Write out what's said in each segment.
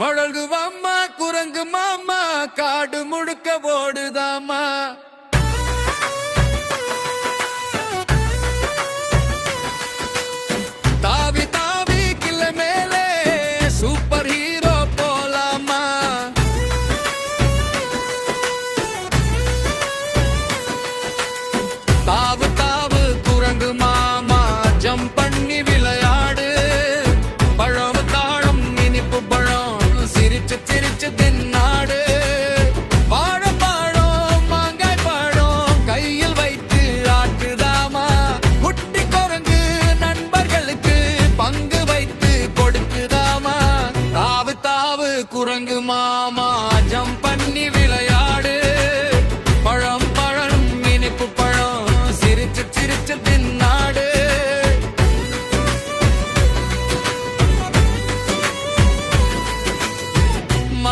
வழங்கு வாமா குரங்கு மாமா காடு முழுக்க ஓடுதாமா தாவி தாவி கிள்ள மேலே சூப்பர் ஹீரோ போலாமா தாவு தாவு குரங்கு மாமா ஜம்ப் பண்ணி விளையாடு.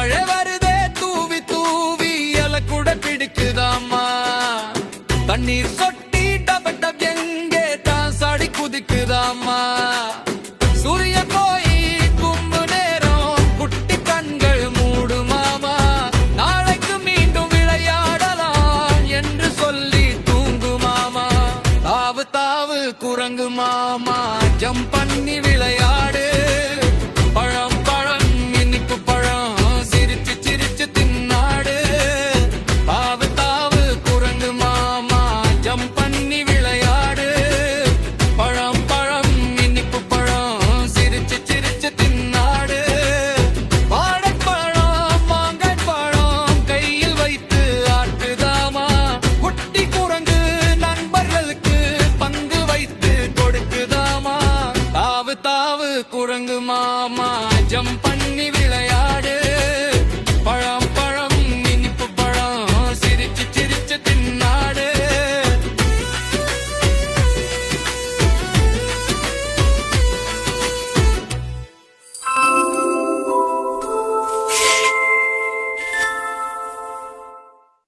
மழை வருதே தூவி தூவி இல கூட பிடிக்குதாமா தண்ணீர் சொட்டி டப டப் எங்கே தான் சாடி குதிக்குதாமா சூரிய போய் கும்பு நேரம் குட்டி கண்கள் மூடுமாமா நாளைக்கு மீண்டும் விளையாடலாம் என்று சொல்லி தூங்குமாமா தாவு தாவு குரங்கு மாமா ஜம்ப் பண்ணி விளையாடு குரங்கு மாமா ஜம் பண்ணி